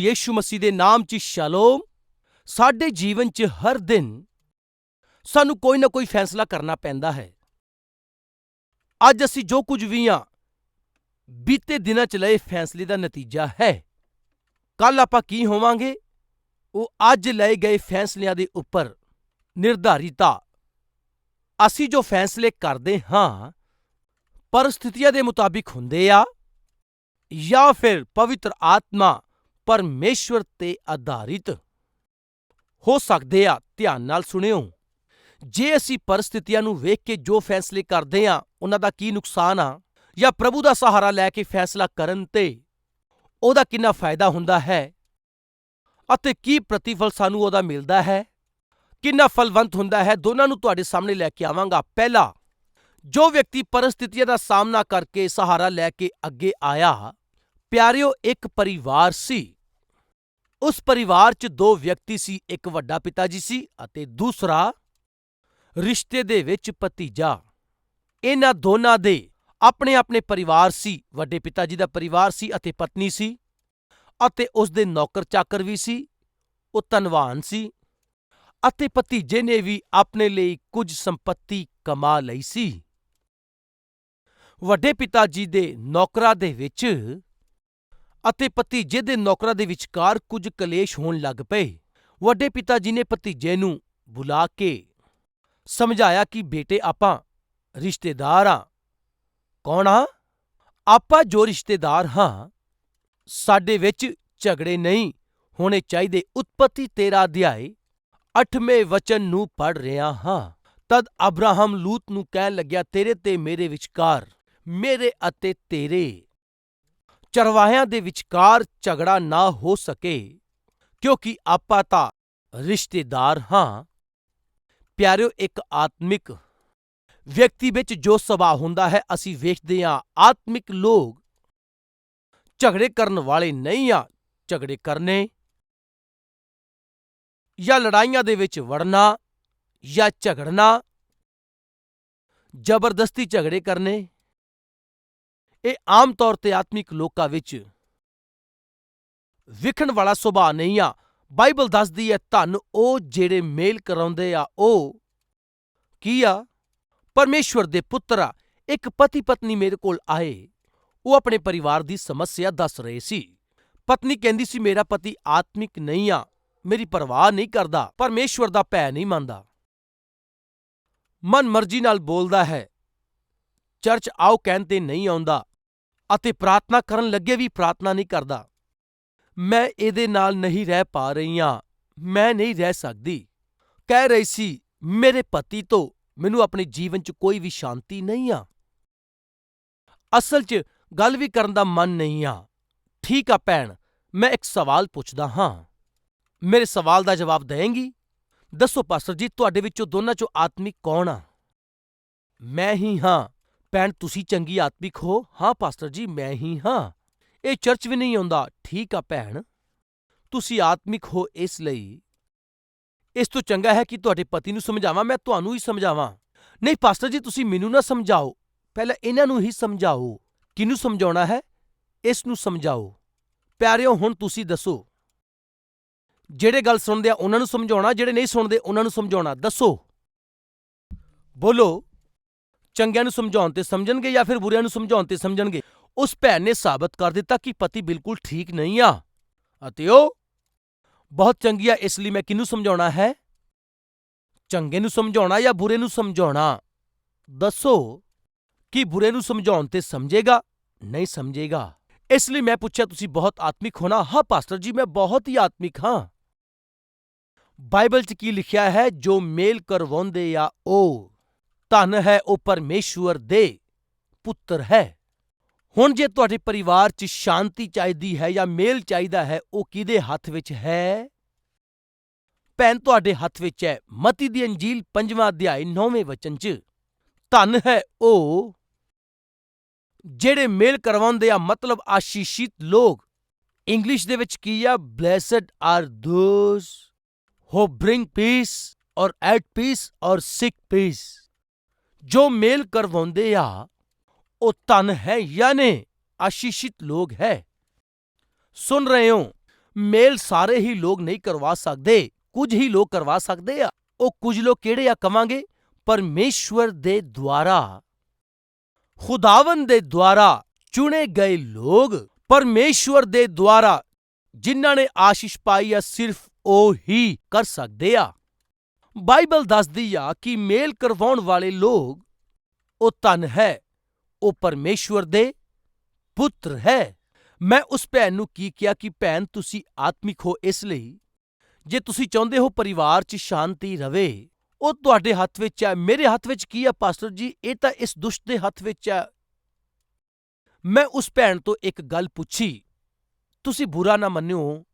ਪ੍ਰਭੂ ਯੀਸ਼ੂ ਮਸੀਹ ਦੇ ਨਾਮ 'ਚ ਸ਼ਾਲੋਮ, ਸਾਡੇ ਜੀਵਨ 'ਚ ਹਰ ਦਿਨ ਸਾਨੂੰ ਕੋਈ ਨਾ ਕੋਈ ਫੈਸਲਾ ਕਰਨਾ ਪੈਂਦਾ ਹੈ। ਅੱਜ ਅਸੀਂ ਜੋ ਕੁਝ ਵੀ ਹਾਂ, ਬੀਤੇ ਦਿਨਾਂ 'ਚ ਲਏ ਫੈਸਲੇ ਦਾ ਨਤੀਜਾ ਹੈ। ਕੱਲ ਆਪਾਂ ਕੀ ਹੋਵਾਂਗੇ? ਉਹ ਅੱਜ ਲਏ ਗਏ ਫੈਸਲਿਆਂ ਦੇ ਉੱਪਰ ਨਿਰਧਾਰਿਤ। ਆ ਅਸੀਂ ਜੋ ਫੈਸਲੇ ਕਰਦੇ ਹਾਂ, ਪਰਿਸਥਿਤੀਆਂ ਦੇ ਮੁਤਾਬਿਕ ਹੁੰਦੇ ਆ ਜਾਂ ਫਿਰ ਪਵਿੱਤਰ ਆਤਮਾ ਪਰਮੇਸ਼ਵਰ ਤੇ ਆਧਾਰਿਤ ਹੋ ਸਕਦੇ ਆ। ਧਿਆਨ ਨਾਲ ਸੁਣਿਓ। ਜੇ ਅਸੀਂ ਪਰਿਸਥਿਤੀਆਂ ਨੂੰ ਵੇਖ ਕੇ ਜੋ ਫੈਸਲੇ ਕਰਦੇ ਹਾਂ ਉਹਨਾਂ ਦਾ ਕੀ ਨੁਕਸਾਨ ਆ? ਜਾਂ ਪ੍ਰਭੂ ਦਾ ਸਹਾਰਾ ਲੈ ਕੇ ਫੈਸਲਾ ਕਰਨ ਤੇ ਉਹਦਾ ਕਿੰਨਾ ਫਾਇਦਾ ਹੁੰਦਾ ਹੈ? ਅਤੇ ਕੀ ਪ੍ਰਤੀਫਲ ਸਾਨੂੰ ਉਹਦਾ ਮਿਲਦਾ ਹੈ? ਕਿੰਨਾ ਫਲਵੰਤ ਹੁੰਦਾ ਹੈ? ਦੋਨਾਂ ਨੂੰ ਤੁਹਾਡੇ ਸਾਹਮਣੇ ਲੈ ਕੇ ਆਵਾਂਗਾ। ਪਹਿਲਾ, ਜੋ ਵਿਅਕਤੀ ਪਰਿਸਥਿਤੀਆਂ ਦਾ ਸਾਹਮਣਾ ਕਰਕੇ ਸਹਾਰਾ ਲੈ ਕੇ ਅੱਗੇ ਆਇਆ ਪਿਆਰਿਓ, ਇੱਕ ਪਰਿਵਾਰ ਸੀ। ਉਸ ਪਰਿਵਾਰ 'ਚ ਦੋ ਵਿਅਕਤੀ ਸੀ, ਇੱਕ ਵੱਡਾ ਪਿਤਾ ਜੀ ਸੀ ਅਤੇ ਦੂਸਰਾ ਰਿਸ਼ਤੇ ਦੇ ਵਿੱਚ ਭਤੀਜਾ। ਇਹਨਾਂ ਦੋਨਾਂ ਦੇ ਆਪਣੇ ਆਪਣੇ ਪਰਿਵਾਰ ਸੀ, ਵੱਡੇ ਪਿਤਾ ਜੀ ਦਾ ਪਰਿਵਾਰ ਸੀ ਅਤੇ ਪਤਨੀ ਸੀ ਅਤੇ ਉਸ ਦੇ ਨੌਕਰ ਚਾਕਰ ਵੀ ਸੀ, ਉਹ ਧਨਵਾਨ ਸੀ ਅਤੇ ਭਤੀਜੇ ਨੇ ਵੀ ਆਪਣੇ ਲਈ ਕੁਝ ਸੰਪਤੀ ਕਮਾ ਲਈ ਸੀ। ਵੱਡੇ ਪਿਤਾ ਜੀ ਦੇ ਨੌਕਰਾਂ ਦੇ ਵਿੱਚ ਅਤੇ ਭਤੀਜੇ ਦੇ ਨੌਕਰਾਂ ਦੇ ਵਿਚਕਾਰ ਕੁਝ ਕਲੇਸ਼ ਹੋਣ ਲੱਗ ਪਏ। ਵੱਡੇ ਪਿਤਾ ਜੀ ਨੇ ਭਤੀਜੇ ਨੂੰ ਬੁਲਾ ਕੇ ਸਮਝਾਇਆ ਕਿ, ਬੇਟੇ, ਆਪਾਂ ਰਿਸ਼ਤੇਦਾਰ ਆ। ਕੌਣ ਆ? ਆਪਾਂ ਜੋ ਰਿਸ਼ਤੇਦਾਰ ਹਾਂ, ਸਾਡੇ ਵਿੱਚ ਝਗੜੇ ਨਹੀਂ ਹੋਣੇ ਚਾਹੀਦੇ। ਉਤਪਤੀ ਤੇਰਾ ਅਧਿਆਇ 8ਵੇਂ ਵਚਨ ਨੂੰ ਪੜ ਰਿਹਾ ਹਾਂ। ਤਦ ਅਬਰਾਹਮ ਲੂਤ ਨੂੰ ਕਹਿਣ ਲੱਗਿਆ, ਤੇਰੇ ਤੇ ਮੇਰੇ ਵਿਚਕਾਰ, ਮੇਰੇ ਅਤੇ ਤੇਰੇ ਚਰਵਾਹਿਆਂ ਦੇ ਵਿਚਕਾਰ ਝਗੜਾ ਨਾ ਹੋ ਸਕੇ, ਕਿਉਂਕਿ ਆਪਾਂ ਤਾਂ ਰਿਸ਼ਤੇਦਾਰ ਹਾਂ। ਪਿਆਰਿਓ, ਇੱਕ ਆਤਮਿਕ ਵਿਅਕਤੀ ਵਿੱਚ ਜੋ ਸੁਭਾਅ ਹੁੰਦਾ ਹੈ, ਅਸੀਂ ਵੇਖਦੇ ਹਾਂ, ਆਤਮਿਕ ਲੋਕ ਝਗੜੇ ਕਰਨ ਵਾਲੇ ਨਹੀਂ ਆ, ਝਗੜੇ ਕਰਨੇ ਜਾਂ ਲੜਾਈਆਂ ਦੇ ਵਿੱਚ ਵੜਨਾ ਜਾਂ ਝਗੜਨਾ, ਜ਼ਬਰਦਸਤੀ ਝਗੜੇ ਕਰਨੇ। ਇਹ ਆਮ ਤੌਰ ਤੇ ਆਤਮਿਕ ਲੋਕਾਂ ਵਿੱਚ ਵਿਖਣ ਵਾਲਾ ਸੁਭਾਅ ਨਹੀਂ ਆ। ਬਾਈਬਲ ਦੱਸਦੀ ਹੈ, ਧੰਨ ਉਹ ਜਿਹੜੇ ਮੇਲ ਕਰਾਉਂਦੇ ਆ, ਉਹ ਕੀ ਆ? ਪਰਮੇਸ਼ਵਰ ਦੇ ਪੁੱਤਰ ਆ। ਇੱਕ ਪਤੀ ਪਤਨੀ ਮੇਰੇ ਕੋਲ ਆਏ। ਉਹ ਆਪਣੇ ਪਰਿਵਾਰ ਦੀ ਸਮੱਸਿਆ ਦੱਸ ਰਹੇ ਸੀ। ਪਤਨੀ ਕਹਿੰਦੀ ਸੀ, ਮੇਰਾ ਪਤੀ ਆਤਮਿਕ ਨਹੀਂ ਆ। ਮੇਰੀ ਪਰਵਾਹ ਨਹੀਂ ਕਰਦਾ। ਪਰਮੇਸ਼ਵਰ ਦਾ ਭੈ ਨਹੀਂ ਮੰਨਦਾ। ਮਨ ਮਰਜ਼ੀ ਨਾਲ ਬੋਲਦਾ ਹੈ। ਚਰਚ ਆਓ ਕਹਿਣ ਤੇ ਨਹੀਂ ਆਉਂਦਾ। ਅਤੇ ਪ੍ਰਾਰਥਨਾ ਕਰਨ ਲੱਗੇ ਵੀ ਪ੍ਰਾਰਥਨਾ ਨਹੀਂ ਕਰਦਾ। ਮੈਂ ਇਹਦੇ ਨਾਲ ਨਹੀਂ ਰਹਿ ਪਾ ਰਹੀ ਹਾਂ। ਮੈਂ ਨਹੀਂ ਰਹਿ ਸਕਦੀ। ਕਹਿ ਰਹੀ ਸੀ, ਮੇਰੇ ਪਤੀ ਤੋਂ ਮੈਨੂੰ ਆਪਣੇ ਜੀਵਨ 'ਚ ਕੋਈ ਵੀ ਸ਼ਾਂਤੀ ਨਹੀਂ ਆ। ਅਸਲ 'ਚ ਗੱਲ ਵੀ ਕਰਨ ਦਾ ਮਨ ਨਹੀਂ ਆ। ਠੀਕ ਆ ਭੈਣ, ਮੈਂ ਇੱਕ ਸਵਾਲ ਪੁੱਛਦਾ ਹਾਂ। ਮੇਰੇ ਸਵਾਲ ਦਾ ਜਵਾਬ ਦੇਂਗੀ? ਦੱਸੋ ਪਾਸਟਰ ਜੀ, ਤੁਹਾਡੇ ਵਿੱਚੋਂ ਦੋਨਾਂ 'ਚੋਂ ਆਤਮਿਕ ਕੌਣ ਆ? ਮੈਂ ਹੀ ਹਾਂ। ਭੈਣ, ਤੁਸੀਂ ਚੰਗੀ ਆਤਮਿਕ ਹੋ। ਹਾਂ, ਪਾਸਟਰ ਜੀ, ਮੈਂ ਹੀ ਹਾਂ। ਇਹ ਚਰਚ ਵੀ ਨਹੀਂ ਆਉਂਦਾ। ਠੀਕ ਆ ਭੈਣ। ਤੁਸੀਂ ਆਤਮਿਕ ਹੋ ਇਸ ਲਈ। ਇਸ ਤੋਂ ਚੰਗਾ ਹੈ ਕਿ ਤੁਹਾਡੇ ਪਤੀ ਨੂੰ ਸਮਝਾਵਾਂ। ਮੈਂ ਤੁਹਾਨੂੰ ਹੀ ਸਮਝਾਵਾਂ। ਨਹੀਂ, ਪਾਸਟਰ ਜੀ, ਤੁਸੀਂ ਮੈਨੂੰ ਨਾ ਸਮਝਾਓ। ਪਹਿਲਾਂ ਇਹਨਾਂ ਨੂੰ ਹੀ ਸਮਝਾਓ। ਕਿਹਨੂੰ ਸਮਝਾਉਣਾ ਹੈ? ਇਸ ਨੂੰ ਸਮਝਾਓ। ਪਿਆਰਿਓ, ਹੁਣ ਤੁਸੀਂ ਦੱਸੋ। ਜਿਹੜੇ ਗੱਲ ਸੁਣਦੇ ਆ, ਉਹਨਾਂ ਨੂੰ ਸਮਝਾਉਣਾ। ਜਿਹੜੇ ਨਹੀਂ ਸੁਣਦੇ, ਉਹਨਾਂ ਨੂੰ ਸਮਝਾਉਣਾ। ਦੱਸੋ। ਬੋਲੋ। ਚੰਗਿਆਂ ਨੂੰ ਸਮਝਾਉਣ ਤੇ ਸਮਝਣਗੇ ਜਾਂ ਫਿਰ ਬੁਰਿਆਂ ਨੂੰ ਸਮਝਾਉਣ ਤੇ ਸਮਝਣਗੇ, ਉਸ ਭੈਣ ਨੇ ਸਾਬਤ ਕਰ ਦਿੱਤਾ ਕਿ ਪਤੀ ਬਿਲਕੁਲ ਠੀਕ ਨਹੀਂ ਆ। ਅਤੇ ਉਹ, ਬਹੁਤ ਚੰਗੀ ਆ, ਇਸ ਲਈ ਮੈਂ ਕਿਹਨੂੰ ਸਮਝਾਉਣਾ ਹੈ? ਚੰਗੇ ਨੂੰ ਸਮਝਾਉਣਾ ਜਾਂ ਬੁਰੇ ਨੂੰ ਸਮਝਾਉਣਾ? ਦੱਸੋ ਕਿ ਬੁਰੇ ਨੂੰ ਸਮਝਾਉਣ ਤੇ ਸਮਝੇਗਾ, ਨਹੀਂ ਸਮਝੇਗਾ? ਇਸ ਲਈ ਮੈਂ ਪੁੱਛਿਆ, ਤੁਸੀਂ ਬਹੁਤ ਆਤਮਿਕ ਹੋਣਾ ਹਾਂ, ਪਾਸਟਰ ਜੀ, ਮੈਂ ਬਹੁਤ ਹੀ ਆਤਮਿਕ ਹਾਂ। ਬਾਈਬਲ 'ਚ ਕੀ ਲਿਖਿਆ ਹੈ? ਜੋ ਮੇਲ ਕਰਵਾਉਂਦੇ ਆ, ਉਹ। ਧਨ ਹੈ ਉਹ ਪਰਮੇਸ਼ਵਰ ਦੇ ਪੁੱਤਰ ਹੈ। ਹੁਣ ਜੇ ਤੁਹਾਡੇ ਪਰਿਵਾਰ 'ਚ ਸ਼ਾਂਤੀ ਚਾਹੀਦੀ ਹੈ ਜਾਂ ਮੇਲ ਚਾਹੀਦਾ ਹੈ, ਉਹ ਕਿਹਦੇ ਹੱਥ ਵਿੱਚ ਹੈ? ਭੈਣ, ਤੁਹਾਡੇ ਹੱਥ ਵਿੱਚ ਹੈ। ਮਤੀ ਦੀ ਅੰਜੀਲ 5ਵਾਂ ਅਧਿਆਇ 9ਵੇਂ ਵਚਨ 'ਚ, ਧਨ ਹੈ ਉਹ ਜਿਹੜੇ ਮੇਲ ਕਰਵਾਉਂਦੇ ਆ, ਮਤਲਬ ਆਸ਼ੀਸ਼ਿਤ ਲੋਕ। ਇੰਗਲਿਸ਼ ਦੇ ਵਿੱਚ ਕੀ ਆ? Blessed are those who bring peace or at peace or seek peace. ਜੋ ਮੇਲ ਕਰਵਾਉਂਦੇ ਆ, ਉਹ ਧਨ ਹੈ ਯਾਨੀ ਆਸ਼ੀਸ਼ਿਤ ਲੋਕ ਹੈ। ਸੁਣ ਰਹੇ ਹੋ, ਮੇਲ ਸਾਰੇ ਹੀ ਲੋਕ ਨਹੀਂ ਕਰਵਾ ਸਕਦੇ, ਕੁਝ ਹੀ ਲੋਕ ਕਰਵਾ ਸਕਦੇ ਆ, ਉਹ ਕੁਝ ਲੋਕ ਕਿਹੜੇ ਆ ਕਵਾਂਗੇ? ਪਰਮੇਸ਼ਵਰ ਦੇ ਦੁਆਰਾ। ਖੁਦਾਵੰ ਦੇ ਦੁਆਰਾ ਚੁਣੇ ਗਏ ਲੋਕ ਪਰਮੇਸ਼ਵਰ ਦੇ ਦੁਆਰਾ, ਜਿਨ੍ਹਾਂ ਨੇ ਆਸ਼ੀਸ਼ ਪਾਈ ਆ, ਸਿਰਫ ਉਹ ਹੀ ਕਰ ਸਕਦੇ ਆ। ਬਾਈਬਲ ਦੱਸਦੀ ਆ ਕਿ ਮੇਲ ਕਰਵਾਉਣ ਵਾਲੇ ਲੋਕ, ਉਹ ਧਨ ਹੈ, ਉਹ ਪਰਮੇਸ਼ਵਰ ਦੇ ਪੁੱਤਰ ਹੈ। ਮੈਂ ਉਸ ਭੈਣ ਨੂੰ ਕੀ ਕਿਹਾ ਕਿ ਭੈਣ, ਤੁਸੀਂ ਆਤਮਿਕ ਹੋ ਇਸ ਲਈ, ਜੇ ਤੁਸੀਂ ਚਾਹੁੰਦੇ ਹੋ ਪਰਿਵਾਰ 'ਚ ਸ਼ਾਂਤੀ ਰਵੇ, ਉਹ ਤੁਹਾਡੇ ਹੱਥ ਵਿੱਚ ਹੈ। ਮੇਰੇ ਹੱਥ ਵਿੱਚ ਕੀ ਹੈ ਪਾਸਟਰ ਜੀ? ਇਹ ਤਾਂ ਇਸ ਦੁਸ਼ਟ ਦੇ ਹੱਥ ਵਿੱਚ ਹੈ। ਮੈਂ ਉਸ ਭੈਣ ਤੋਂ ਇੱਕ ਗੱਲ ਪੁੱਛੀ, ਤੁਸੀਂ ਬੁਰਾ ਨਾ ਮੰਨਿਓ।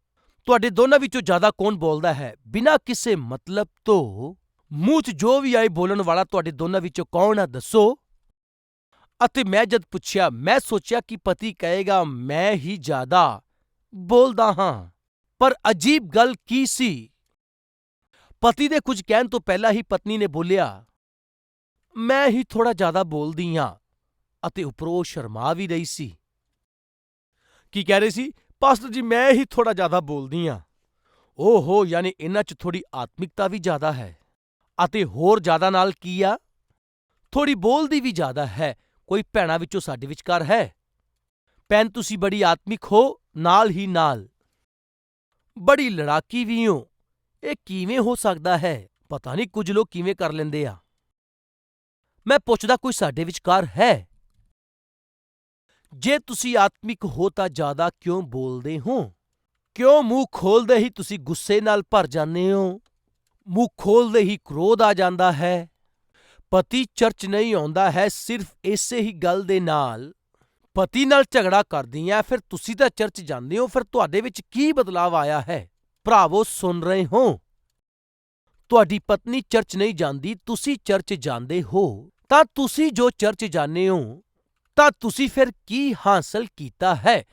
ਤੁਹਾਡੇ ਦੋਨਾਂ ਵਿੱਚੋਂ ਜ਼ਿਆਦਾ ਕੌਣ ਬੋਲਦਾ ਹੈ? ਬਿਨਾਂ ਕਿਸੇ ਮਤਲਬ ਤੋਂ ਮੂੰਹ 'ਚ ਜੋ ਵੀ ਆਏ ਬੋਲਣ ਵਾਲਾ ਤੁਹਾਡੇ ਦੋਨਾਂ ਵਿੱਚੋਂ ਕੌਣ ਹੈ ਦੱਸੋ। ਅਤੇ ਮੈਂ ਜਦ ਪੁੱਛਿਆ, ਮੈਂ ਸੋਚਿਆ ਕਿ ਪਤੀ ਕਹੇਗਾ, ਮੈਂ ਹੀ ਜ਼ਿਆਦਾ ਬੋਲਦਾ ਹਾਂ। ਪਰ ਅਜੀਬ ਗੱਲ ਕੀ ਸੀ? ਪਤੀ ਦੇ ਕੁਝ ਕਹਿਣ ਤੋਂ ਪਹਿਲਾਂ ਹੀ ਪਤਨੀ ਨੇ ਬੋਲਿਆ, ਮੈਂ ਹੀ ਥੋੜਾ ਜ਼ਿਆਦਾ ਬੋਲਦੀ ਹਾਂ। ਅਤੇ ਉੱਪਰੋਂ ਸ਼ਰਮਾ ਵੀ ਰਹੀ ਸੀ। ਕੀ ਕਹਿ ਰਹੇ ਸੀ? ਪਾਸਟਰ ਜੀ ਮੈਂ ਹੀ ਥੋੜਾ ਜ਼ਿਆਦਾ ਬੋਲਦੀ ਹਾਂ। ਓਹੋ, ਯਾਨੀ ਇਹਨਾਂ 'ਚ ਥੋੜੀ ਆਤਮਿਕਤਾ ਵੀ ਜ਼ਿਆਦਾ ਹੈ। ਅਤੇ ਹੋਰ ਜ਼ਿਆਦਾ ਨਾਲ ਕੀ ਆ? ਥੋੜੀ ਬੋਲਦੀ ਵੀ ਜ਼ਿਆਦਾ ਹੈ। ਕੋਈ ਭੈਣਾਂ ਵਿੱਚੋਂ ਸਾਡੇ ਵਿਚਕਾਰ ਹੈ? ਭੈਣ, ਤੁਸੀਂ ਬੜੀ ਆਤਮਿਕ ਹੋ, ਨਾਲ ਹੀ ਨਾਲ। ਬੜੀ ਲੜਾਕੀ ਵੀ ਹੋ। ਇਹ ਕਿਵੇਂ ਹੋ ਸਕਦਾ ਹੈ? ਪਤਾ ਨਹੀਂ ਕੁਝ ਲੋਕ ਕਿਵੇਂ ਕਰ ਲੈਂਦੇ ਆ। ਮੈਂ ਪੁੱਛਦਾ ਕੋਈ ਸਾਡੇ ਵਿਚਕਾਰ ਹੈ? ਜੇ ਤੁਸੀਂ ਆਤਮਿਕ ਹੋ ਤਾਂ ਜ਼ਿਆਦਾ ਕਿਉਂ ਬੋਲਦੇ ਹੋ? ਕਿਉਂ ਮੂੰਹ ਖੋਲਦੇ ਹੀ ਤੁਸੀਂ ਗੁੱਸੇ ਨਾਲ ਭਰ ਜਾਂਦੇ ਹੋ? ਮੂੰਹ ਖੋਲਦੇ ਹੀ ਕ੍ਰੋਧ ਆ ਜਾਂਦਾ ਹੈ। ਪਤੀ ਚਰਚ ਨਹੀਂ ਆਉਂਦਾ ਹੈ, ਸਿਰਫ ਇਸੇ ਹੀ ਗੱਲ ਦੇ ਨਾਲ ਪਤੀ ਨਾਲ ਝਗੜਾ ਕਰਦੀ ਹੈ, ਫਿਰ ਤੁਸੀਂ ਤਾਂ ਚਰਚ ਜਾਂਦੇ ਹੋ, ਫਿਰ ਤੁਹਾਡੇ ਵਿੱਚ ਕੀ ਬਦਲਾਅ ਆਇਆ ਹੈ? ਭਰਾਵੋ, ਸੁਣ ਰਹੇ ਹੋ? ਤੁਹਾਡੀ ਪਤਨੀ ਚਰਚ ਨਹੀਂ ਜਾਂਦੀ, ਤੁਸੀਂ ਚਰਚ ਜਾਂਦੇ ਹੋ, ਤਾਂ ਤੁਸੀਂ ਜੋ ਚਰਚ ਜਾਂਦੇ ਹੋ ਤਾਂ ਤੁਸੀਂ ਫਿਰ ਕੀ ਹਾਸਲ ਕੀਤਾ ਹੈ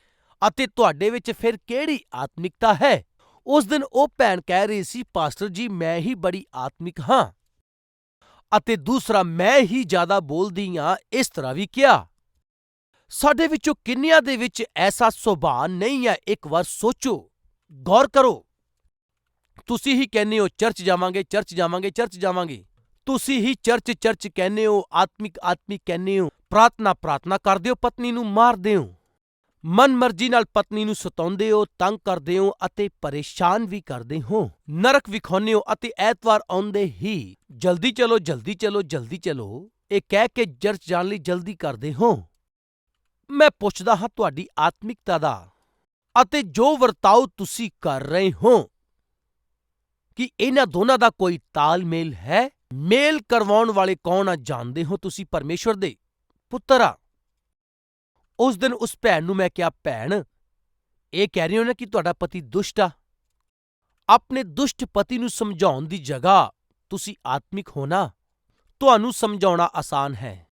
ਅਤੇ ਤੁਹਾਡੇ ਵਿੱਚ ਫਿਰ ਕਿਹੜੀ ਆਤਮਿਕਤਾ ਹੈ? ਉਸ ਦਿਨ ਉਹ ਭੈਣ ਕਹਿ ਰਹੀ ਸੀ, ਪਾਸਟਰ ਜੀ, ਮੈਂ ਹੀ ਬੜੀ ਆਤਮਿਕ ਹਾਂ ਅਤੇ ਦੂਸਰਾ, ਮੈਂ ਹੀ ਜ਼ਿਆਦਾ ਬੋਲਦੀ ਹਾਂ। ਇਸ ਤਰ੍ਹਾਂ ਵੀ ਕਿਹਾ। ਸਾਡੇ ਵਿੱਚੋਂ ਕਿੰਨਿਆਂ ਦੇ ਵਿੱਚ ਐਸਾ ਸੁਭਾਅ ਨਹੀਂ ਹੈ? ਇੱਕ ਵਾਰ ਸੋਚੋ, ਗੌਰ ਕਰੋ। ਤੁਸੀਂ ਹੀ ਕਹਿੰਦੇ ਹੋ, ਚਰਚ ਜਾਵਾਂਗੇ ਚਰਚ ਜਾਵਾਂਗੇ ਚਰਚ ਜਾਵਾਂਗੇ। ਤੁਸੀਂ ਹੀ ਚਰਚ ਚਰਚ ਕਹਿੰਦੇ ਹੋ, ਆਤਮਿਕ ਆਤਮਿਕ ਕਹਿੰਦੇ ਹੋ। ਪ੍ਰਾਰਥਨਾ ਪ੍ਰਾਰਥਨਾ ਕਰਦੇ ਹੋ, ਪਤਨੀ ਨੂੰ ਮਾਰਦੇ ਹੋ। ਮਨ ਮਰਜ਼ੀ ਨਾਲ ਪਤਨੀ ਨੂੰ ਸਤਾਉਂਦੇ ਹੋ, ਤੰਗ ਕਰਦੇ ਹੋ ਅਤੇ ਪਰੇਸ਼ਾਨ ਵੀ ਕਰਦੇ ਹੋ। ਨਰਕ ਵਿਖਾਉਂਦੇ ਹੋ ਅਤੇ ਐਤਵਾਰ ਆਉਂਦੇ ਹੀ ਜਲਦੀ ਚਲੋ ਜਲਦੀ ਚਲੋ ਜਲਦੀ ਚਲੋ। ਇਹ ਕਹਿ ਕੇ ਚਰਚ ਜਾਣ ਲਈ ਜਲਦੀ ਕਰਦੇ ਹੋ। ਮੈਂ ਪੁੱਛਦਾ ਹਾਂ ਤੁਹਾਡੀ ਆਤਮਿਕਤਾ ਦਾ ਅਤੇ ਜੋ ਵਰਤਾਓ ਤੁਸੀਂ ਕਰ ਰਹੇ ਹੋ, ਕਿ ਇਹਨਾਂ ਦੋਨਾਂ ਦਾ ਕੋਈ ਤਾਲਮੇਲ ਹੈ? ਮੇਲ ਕਰਵਾਉਣ ਵਾਲੇ ਕੌਣ ਆ? ਜਾਣਦੇ ਹੋ ਤੁਸੀਂ ਪਰਮੇਸ਼ਵਰ ਦੇ। ਪੁੱਤਰ ਆ। ਉਸ ਦਿਨ ਉਸ ਭੈਣ ਨੂੰ ਮੈਂ ਕਿਹਾ, ਭੈਣ, ਇਹ ਕਹਿ ਰਹੇ ਹੋ ਨਾ ਕਿ ਤੁਹਾਡਾ ਪਤੀ ਦੁਸ਼ਟ ਆ। ਆਪਣੇ ਦੁਸ਼ਟ ਪਤੀ ਨੂੰ ਸਮਝਾਉਣ ਦੀ ਜਗ੍ਹਾ ਤੁਸੀਂ ਆਤਮਿਕ ਹੋ ਨਾ। ਤੁਹਾਨੂੰ ਸਮਝਾਉਣਾ ਆਸਾਨ ਹੈ।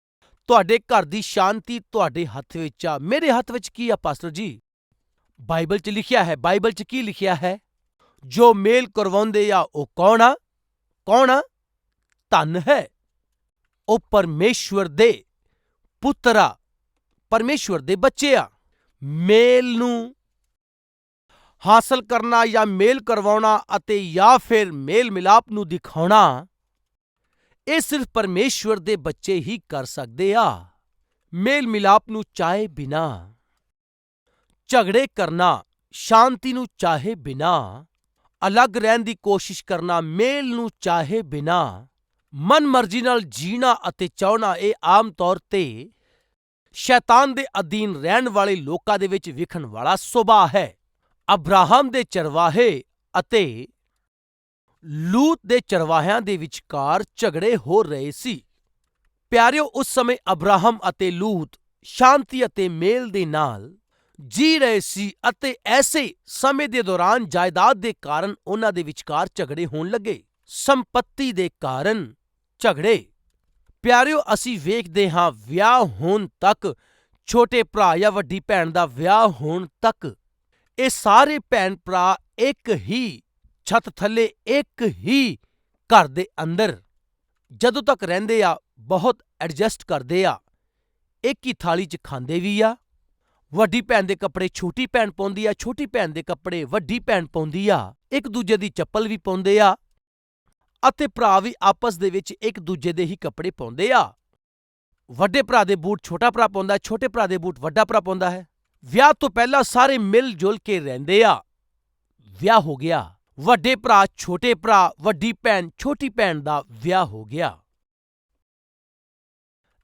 ਤੁਹਾਡੇ ਘਰ ਦੀ ਸ਼ਾਂਤੀ ਤੁਹਾਡੇ ਹੱਥ ਵਿੱਚ ਆ। ਮੇਰੇ ਹੱਥ ਵਿੱਚ ਕੀ ਆ, ਪਾਸਟਰ ਜੀ? ਬਾਈਬਲ 'ਚ ਲਿਖਿਆ ਹੈ। ਬਾਈਬਲ 'ਚ ਕੀ ਲਿਖਿਆ ਹੈ? ਜੋ ਮੇਲ ਕਰਵਾਉਂਦੇ ਆ, ਉਹ ਕੌਣ ਆ? ਕੌਣ ਆ? ਧਨ ਹੈ। ਉਹ ਪਰਮੇਸ਼ਵਰ ਦੇ ਪੁੱਤਰ ਆ ਪਰਮੇਸ਼ਵਰ ਦੇ ਬੱਚੇ ਆ। ਮੇਲ ਨੂੰ ਹਾਸਲ ਕਰਨਾ ਜਾਂ ਮੇਲ ਕਰਵਾਉਣਾ ਅਤੇ ਜਾਂ ਫਿਰ ਮੇਲ ਮਿਲਾਪ ਨੂੰ ਦਿਖਾਉਣਾ, ਇਹ ਸਿਰਫ ਪਰਮੇਸ਼ਵਰ ਦੇ ਬੱਚੇ ਹੀ ਕਰ ਸਕਦੇ ਆ। ਮੇਲ ਮਿਲਾਪ ਨੂੰ ਚਾਹੇ ਬਿਨਾ, ਝਗੜੇ ਕਰਨਾ, ਸ਼ਾਂਤੀ ਨੂੰ ਚਾਹੇ ਬਿਨਾ, ਅਲੱਗ ਰਹਿਣ ਦੀ ਕੋਸ਼ਿਸ਼ ਕਰਨਾ, ਮੇਲ ਨੂੰ ਚਾਹੇ ਬਿਨਾ ਮਨਮਰਜ਼ੀ ਨਾਲ ਜੀਣਾ ਅਤੇ ਚਾਹੁਣਾ ਇਹ ਆਮ ਤੌਰ ਤੇ ਸ਼ੈਤਾਨ ਦੇ ਅਧੀਨ ਰਹਿਣ ਵਾਲੇ ਲੋਕਾਂ ਦੇ ਵਿੱਚ ਵਿਖਣ ਵਾਲਾ ਸੁਭਾਅ ਹੈ। ਅਬਰਾਹਮ ਦੇ ਚਰਵਾਹੇ ਅਤੇ ਲੂਤ ਦੇ ਚਰਵਾਹਿਆਂ ਦੇ ਵਿਚਕਾਰ ਝਗੜੇ ਹੋ ਰਹੇ ਸੀ। ਪਿਆਰਿਓ, ਉਸ ਸਮੇਂ ਅਬਰਾਹਮ ਅਤੇ ਲੂਤ ਸ਼ਾਂਤੀ ਅਤੇ ਮੇਲ ਦੇ ਨਾਲ ਜੀ ਰਹੇ ਸੀ ਅਤੇ ਐਸੇ ਸਮੇਂ ਦੇ ਦੌਰਾਨ ਜਾਇਦਾਦ ਦੇ ਕਾਰਨ ਉਹਨਾਂ ਦੇ ਵਿਚਕਾਰ ਝਗੜੇ ਹੋਣ ਲੱਗੇ। ਸੰਪਤੀ ਦੇ ਕਾਰਨ ਝਗੜੇ। ਪਿਆਰਿਓ, ਅਸੀਂ ਵੇਖਦੇ ਹਾਂ ਵਿਆਹ ਹੋਣ ਤੱਕ ਛੋਟੇ ਭਰਾ ਜਾਂ ਵੱਡੀ ਭੈਣ ਦਾ ਵਿਆਹ ਹੋਣ ਤੱਕ। ਇਹ ਸਾਰੇ ਭੈਣ ਭਰਾ ਇੱਕ ਹੀ ਛੱਤ ਥੱਲੇ, ਇੱਕ ਹੀ ਘਰ ਦੇ ਅੰਦਰ ਜਦੋਂ ਤੱਕ ਰਹਿੰਦੇ ਆ, ਬਹੁਤ ਐਡਜਸਟ ਕਰਦੇ ਆ। ਇੱਕ ਹੀ ਥਾਲੀ 'ਚ ਖਾਂਦੇ ਵੀ ਆ। ਵੱਡੀ ਭੈਣ ਦੇ ਕੱਪੜੇ ਛੋਟੀ ਭੈਣ ਪਾਉਂਦੀ ਆ, ਛੋਟੀ ਭੈਣ ਦੇ ਕੱਪੜੇ ਵੱਡੀ ਭੈਣ ਪਾਉਂਦੀ ਆ। ਇੱਕ ਦੂਜੇ ਦੀ ਚੱਪਲ ਵੀ ਪਾਉਂਦੇ ਆ। ਅਤੇ ਭਰਾ ਵੀ ਆਪਸ ਦੇ ਵਿੱਚ ਇੱਕ ਦੂਜੇ ਦੇ ਹੀ ਕੱਪੜੇ ਪਾਉਂਦੇ ਆ। ਵੱਡੇ ਭਰਾ ਦੇ ਬੂਟ ਛੋਟਾ ਭਰਾ ਪਾਉਂਦਾ ਹੈ, ਛੋਟੇ ਭਰਾ ਦੇ ਬੂਟ ਵੱਡਾ ਭਰਾ ਪਾਉਂਦਾ ਹੈ। ਵਿਆਹ ਤੋਂ ਪਹਿਲਾਂ ਸਾਰੇ ਮਿਲ ਜੁਲ ਕੇ ਰਹਿੰਦੇ ਆ। ਵਿਆਹ ਹੋ ਗਿਆ। ਵੱਡੇ ਭਰਾ ਛੋਟੇ ਭਰਾ ਵੱਡੀ ਭੈਣ ਛੋਟੀ ਭੈਣ ਦਾ ਵਿਆਹ ਹੋ ਗਿਆ।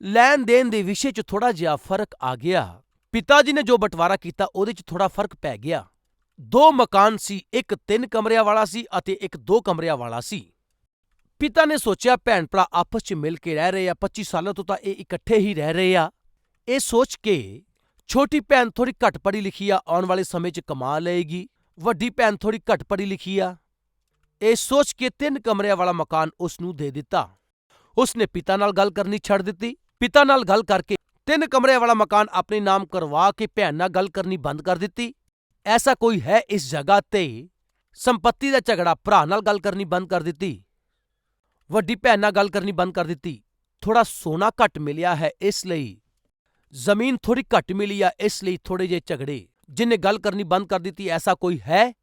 ਲੈਣ ਦੇਣ ਦੇ ਵਿਸ਼ੇ 'ਚ ਥੋੜਾ ਜਿਹਾ ਫ਼ਰਕ ਆ ਗਿਆ। ਪਿਤਾ ਜੀ ਨੇ ਜੋ ਬਟਵਾਰਾ ਕੀਤਾ ਉਹਦੇ 'ਚ ਥੋੜਾ ਫ਼ਰਕ ਪੈ ਗਿਆ। ਦੋ ਮਕਾਨ ਸੀ ਇੱਕ ਤਿੰਨ ਕਮਰਿਆਂ ਵਾਲਾ ਸੀ ਅਤੇ ਇੱਕ ਦੋ ਕਮਰਿਆਂ ਵਾਲਾ ਸੀ। ਪਿਤਾ ਨੇ ਸੋਚਿਆ ਭੈਣ ਭਰਾ ਆਪਸ 'ਚ ਮਿਲ ਕੇ ਰਹਿ ਰਹੇ ਆ 25 ਸਾਲਾਂ ਤੋਂ ਤਾਂ ਇਹ ਇਕੱਠੇ ਹੀ ਰਹਿ ਰਹੇ ਆ। ਇਹ ਸੋਚ ਕੇ ਛੋਟੀ ਭੈਣ ਥੋੜੀ ਘੱਟ ਪੜ੍ਹੀ ਲਿਖੀ ਆ, ਆਉਣ ਵਾਲੇ ਸਮੇਂ 'ਚ ਕਮਾ ਲਏਗੀ। ਵੱਡੀ ਭੈਣ ਥੋੜੀ ਘੱਟ ਪੜ੍ਹੀ ਲਿਖੀ ਆ। ਇਹ ਸੋਚ ਕੇ ਤਿੰਨ ਕਮਰਿਆਂ ਵਾਲਾ ਮਕਾਨ ਉਸ ਨੂੰ ਦੇ ਦਿੱਤਾ। ਉਸ ਨੇ ਪਿਤਾ ਨਾਲ ਗੱਲ ਕਰਨੀ ਛੱਡ ਦਿੱਤੀ। ਪਿਤਾ ਨਾਲ ਗੱਲ ਕਰਕੇ ਤਿੰਨ ਕਮਰਿਆਂ ਵਾਲਾ ਮਕਾਨ ਆਪਣੇ ਨਾਮ ਕਰਵਾ ਕੇ ਭੈਣ ਨਾਲ ਗੱਲ ਕਰਨੀ ਬੰਦ ਕਰ ਦਿੱਤੀ। ਐਸਾ ਕੋਈ ਹੈ ਇਸ ਜਗ੍ਹਾ ਤੇ? ਸੰਪਤੀ ਦਾ ਝਗੜਾ ਭਰਾ ਨਾਲ ਗੱਲ ਕਰਨੀ ਬੰਦ ਕਰ ਦਿੱਤੀ। ਵੱਡੀ ਭੈਣ ਨਾਲ ਗੱਲ ਕਰਨੀ ਬੰਦ ਕਰ ਦਿੱਤੀ। ਥੋੜਾ ਸੋਨਾ ਘੱਟ ਮਿਲਿਆ ਹੈ ਇਸ ਲਈ। ਜ਼ਮੀਨ ਥੋੜੀ ਘੱਟ ਮਿਲੀ ਆ ਇਸ ਲਈ ਥੋੜੇ ਜਿਹੇ ਝਗੜੇ। ਜਿਨੇ ਗੱਲ ਕਰਨੀ ਬੰਦ ਕਰ ਦਿੱਤੀ, ਐਸਾ ਕੋਈ ਹੈ?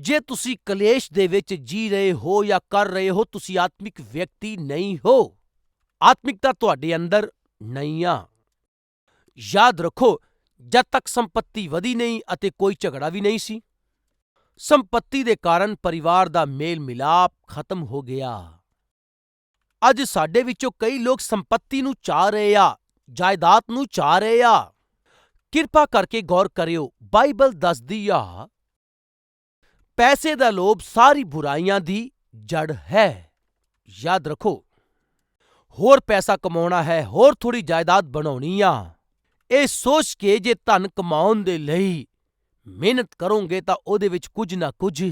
ਜੇ ਤੁਸੀਂ ਕਲੇਸ਼ ਦੇ ਵਿੱਚ ਜੀ ਰਹੇ ਹੋ ਜਾਂ ਕਰ ਰਹੇ ਹੋ, ਤੁਸੀਂ ਆਤਮਿਕ ਵਿਅਕਤੀ ਨਹੀਂ ਹੋ। ਆਤਮਿਕਤਾ ਤੁਹਾਡੇ ਅੰਦਰ ਨਹੀਂ ਆ। ਯਾਦ ਰੱਖੋ, ਜਦ ਤੱਕ ਸੰਪਤੀ ਵਧੀ ਨਹੀਂ ਅਤੇ ਕੋਈ ਝਗੜਾ ਵੀ ਨਹੀਂ ਸੀ। ਸੰਪਤੀ ਦੇ ਕਾਰਨ ਪਰਿਵਾਰ ਦਾ ਮੇਲ-ਮਿਲਾਪ ਖ਼ਤਮ ਹੋ ਗਿਆ। ਅੱਜ ਸਾਡੇ ਵਿੱਚੋਂ ਕਈ ਲੋਕ ਸੰਪਤੀ ਨੂੰ ਚਾਹ ਰਹੇ ਆ, ਜਾਇਦਾਦ ਨੂੰ ਚਾਹ ਰਹੇ ਆ। ਕਿਰਪਾ ਕਰਕੇ ਗੌਰ ਕਰਿਓ ਬਾਈਬਲ ਦੱਸਦੀ ਆ ਪੈਸੇ ਦਾ ਲੋਭ ਸਾਰੀ ਬੁਰਾਈਆਂ ਦੀ ਜੜ ਹੈ। ਯਾਦ ਰੱਖੋ ਹੋਰ ਪੈਸਾ ਕਮਾਉਣਾ ਹੈ ਹੋਰ ਥੋੜ੍ਹੀ ਜਾਇਦਾਦ ਬਣਾਉਣੀ ਆ। ਇਹ ਸੋਚ ਕੇ ਜੇ ਧਨ ਕਮਾਉਣ ਦੇ ਲਈ ਮਿਹਨਤ ਕਰੋਗੇ ਤਾਂ ਉਹਦੇ ਵਿੱਚ ਕੁਝ ਨਾ ਕੁਝ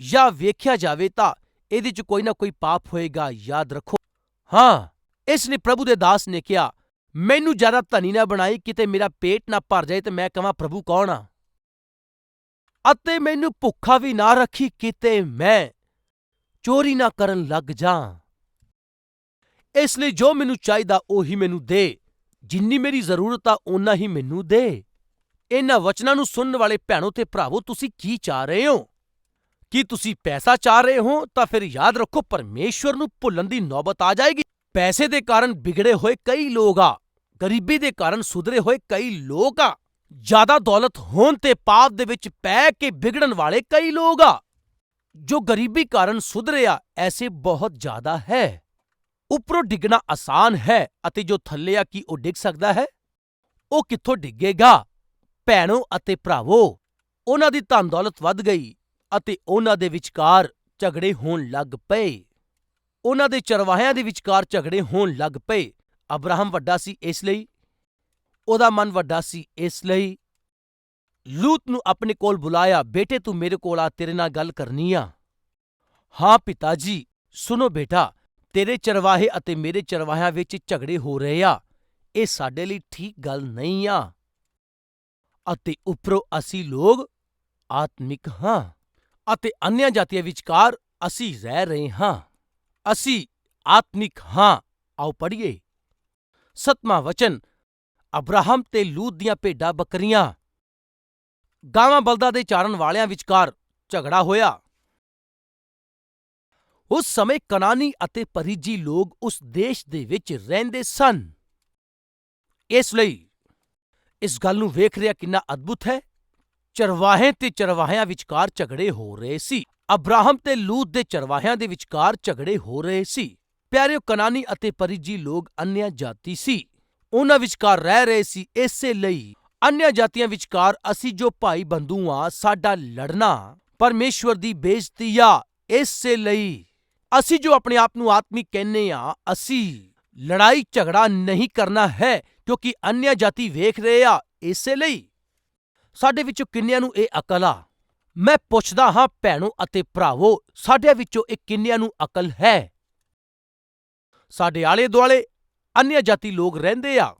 ਜਾਂ ਵੇਖਿਆ ਜਾਵੇ ਤਾਂ ਇਹਦੇ 'ਚ ਕੋਈ ਨਾ ਕੋਈ ਪਾਪ ਹੋਏਗਾ, ਯਾਦ ਰੱਖੋ। ਹਾਂ, ਇਸ ਲਈ ਪ੍ਰਭੂ ਦੇ ਦਾਸ ਨੇ ਕਿਹਾ, ਮੈਨੂੰ ਜ਼ਿਆਦਾ ਧਨੀ ਨਾ ਬਣਾਈ, ਕਿਤੇ ਮੇਰਾ ਪੇਟ ਨਾ ਭਰ ਜਾਏ ਤੇ ਮੈਂ ਕਹਾਂ ਪ੍ਰਭੂ ਕੌਣ ਆ? ਅਤੇ ਮੈਨੂੰ ਭੁੱਖਾ ਵੀ ਨਾ ਰੱਖੀ, ਕਿਤੇ ਮੈਂ ਚੋਰੀ ਨਾ ਕਰਨ ਲੱਗ ਜਾ ਇਸ ਲਈ ਜੋ ਮੈਨੂੰ ਚਾਹੀਦਾ, ਉਹੀ ਮੈਨੂੰ ਦੇ। ਜਿੰਨੀ ਮੇਰੀ ਜ਼ਰੂਰਤ ਆ, ਓਨਾ ਹੀ ਮੈਨੂੰ ਦੇ। ਇਹਨਾਂ ਵਚਨਾਂ ਨੂੰ ਸੁਣਨ ਵਾਲੇ ਭੈਣੋ ਤੇ ਭਰਾਵੋ, ਤੁਸੀਂ ਕੀ ਚਾਹ ਰਹੇ ਹੋ? ਕੀ ਤੁਸੀਂ ਪੈਸਾ ਚਾਹ ਰਹੇ ਹੋ? ਤਾਂ ਫਿਰ ਯਾਦ ਰੱਖੋ ਪਰਮੇਸ਼ੁਰ ਨੂੰ ਭੁੱਲਣ ਦੀ ਨੌਬਤ ਆ ਜਾਏਗੀ। ਪੈਸੇ ਦੇ ਕਾਰਨ ਵਿਗੜੇ ਹੋਏ ਕਈ ਲੋਕ ਆ, ਗਰੀਬੀ ਦੇ ਕਾਰਨ ਸੁਧਰੇ ਹੋਏ ਕਈ ਲੋਕ ਆ, ਜ਼ਿਆਦਾ ਦੌਲਤ ਹੋਣ ਤੇ ਪਾਪ ਦੇ ਵਿੱਚ ਪੈ ਕੇ ਵਿਗੜਨ ਵਾਲੇ ਕਈ ਲੋਕ ਆ। ਜੋ ਗਰੀਬੀ ਕਾਰਨ ਸੁਧਰੇ ਆ, ਐਸੇ ਬਹੁਤ ਜ਼ਿਆਦਾ ਹੈ। ਉੱਪਰੋਂ ਡਿੱਗਣਾ ਆਸਾਨ ਹੈ, ਅਤੇ ਜੋ ਥੱਲੇ ਆ, ਕੀ ਉਹ ਡਿੱਗ ਸਕਦਾ ਹੈ? ਉਹ ਕਿੱਥੋਂ ਡਿੱਗੇਗਾ? ਭੈਣੋ ਅਤੇ ਭਰਾਵੋ, ਉਹਨਾਂ ਦੀ ਧਨ ਦੌਲਤ ਵੱਧ ਗਈ ਅਤੇ ਉਹਨਾਂ ਦੇ ਵਿਚਕਾਰ ਝਗੜੇ ਹੋਣ ਲੱਗ ਪਏ। ਉਹਨਾਂ ਦੇ ਚਰਵਾਹਿਆਂ ਦੇ ਵਿਚਕਾਰ ਝਗੜੇ ਹੋਣ ਲੱਗ ਪਏ। ਅਬਰਾਹਮ ਵੱਡਾ ਸੀ ਇਸ ਲਈ, ਉਹਦਾ ਮਨ ਵੱਡਾ ਸੀ ਇਸ ਲਈ। ਲੂਤ ਨੂੰ ਆਪਣੇ ਕੋਲ ਬੁਲਾਇਆ, ਬੇਟੇ, ਤੂੰ ਮੇਰੇ ਕੋਲ ਆ, ਤੇਰੇ ਨਾਲ ਗੱਲ ਕਰਨੀ ਆ। ਹਾਂ ਪਿਤਾ ਜੀ ਸੁਣੋ ਬੇਟਾ, ਤੇਰੇ ਚਰਵਾਹੇ ਅਤੇ ਮੇਰੇ ਚਰਵਾਹਿਆਂ ਵਿੱਚ ਝਗੜੇ ਹੋ ਰਹੇ ਆ। ਇਹ ਸਾਡੇ ਲਈ ਠੀਕ ਗੱਲ ਨਹੀਂ ਆ। ਅਤੇ ਉੱਪਰੋਂ ਅਸੀਂ ਲੋਕ ਆਤਮਿਕ ਹਾਂ ਅਤੇ ਅਨਿਆ ਜਾਤੀਆਂ ਵਿਚਕਾਰ ਅਸੀਂ ਰਹਿ ਰਹੇ ਹਾਂ। ਅਸੀਂ ਆਤਮਿਕ ਹਾਂ। ਆਓ ਪੜ੍ਹੀਏ। ਸਤਵਾਂ ਵਚਨ, ਅਬਰਾਹਮ ਤੇ ਲੂਤ ਦੀਆਂ ਭੇਡਾਂ ਬੱਕਰੀਆਂ। ਗਾਵਾਂ ਬਲਦਾਂ ਦੇ ਚਾਰਨ ਵਾਲਿਆਂ ਵਿਚਕਾਰ ਝਗੜਾ ਹੋਇਆ। ਉਸ ਸਮੇਂ ਕਨਾਨੀ ਅਤੇ ਪਰਿਜੀ ਲੋਕ ਉਸ ਦੇਸ਼ ਦੇ ਵਿੱਚ ਰਹਿੰਦੇ ਸਨ। ਇਸ ਲਈ ਇਸ ਗੱਲ ਨੂੰ ਵੇਖ ਰਿਹਾ ਕਿੰਨਾ ਅਦਭੁਤ ਹੈ। ਚਰਵਾਹੇ ਤੇ ਚਰਵਾਹਿਆਂ ਵਿਚਕਾਰ ਝਗੜੇ ਹੋ ਰਹੇ ਸੀ। ਅਬਰਾਹਮ ਤੇ ਲੂਤ ਦੇ ਚਰਵਾਹਿਆਂ ਦੇ ਵਿਚਕਾਰ ਝਗੜੇ ਹੋ ਰਹੇ ਸੀ। ਪਿਆਰਿਓ ਕਨਾਨੀ ਅਤੇ ਪਰਿਜੀ ਲੋਕ ਅਨਿਆ ਜਾਤੀ ਸੀ। ਉਹਨਾਂ ਵਿਚਕਾਰ ਰਹਿ ਰਹੇ ਸੀ। ਇਸੇ ਲਈ ਅਨਿਆ ਜਾਤੀਆਂ ਵਿਚਕਾਰ ਅਸੀਂ ਜੋ ਭਾਈ ਬੰਧੂ ਆ ਸਾਡਾ ਲੜਨਾ, ਪਰਮੇਸ਼ਵਰ ਦੀ ਬੇਇੱਜ਼ਤੀ ਆ। ਇਸੇ ਲਈ ਅਸੀਂ ਜੋ ਆਪਣੇ ਆਪ ਨੂੰ ਆਤਮਿਕ ਕਹਿੰਨੇ ਆ ਅਸੀਂ ਲੜਾਈ ਝਗੜਾ ਨਹੀਂ ਕਰਨਾ ਹੈ ਕਿਉਂਕਿ ਅਨਿਆ ਜਾਤੀ ਵੇਖ ਰਹੇ ਆ ਇਸੇ ਲਈ। ਸਾਡੇ ਵਿੱਚੋਂ ਕਿੰਨਿਆਂ ਨੂੰ ਇਹ ਅਕਲ ਆ? ਮੈਂ ਪੁੱਛਦਾ ਹਾਂ ਭੈਣੋ ਅਤੇ ਭਰਾਵੋ ਸਾਡੇ ਵਿੱਚੋਂ ਇਹ ਕਿੰਨਿਆਂ ਨੂੰ ਅਕਲ ਹੈ? ਸਾਡੇ ਆਲੇ ਦੁਆਲੇ ਅਨਿਆ ਜਾਤੀ ਲੋਕ ਰਹਿੰਦੇ ਆ।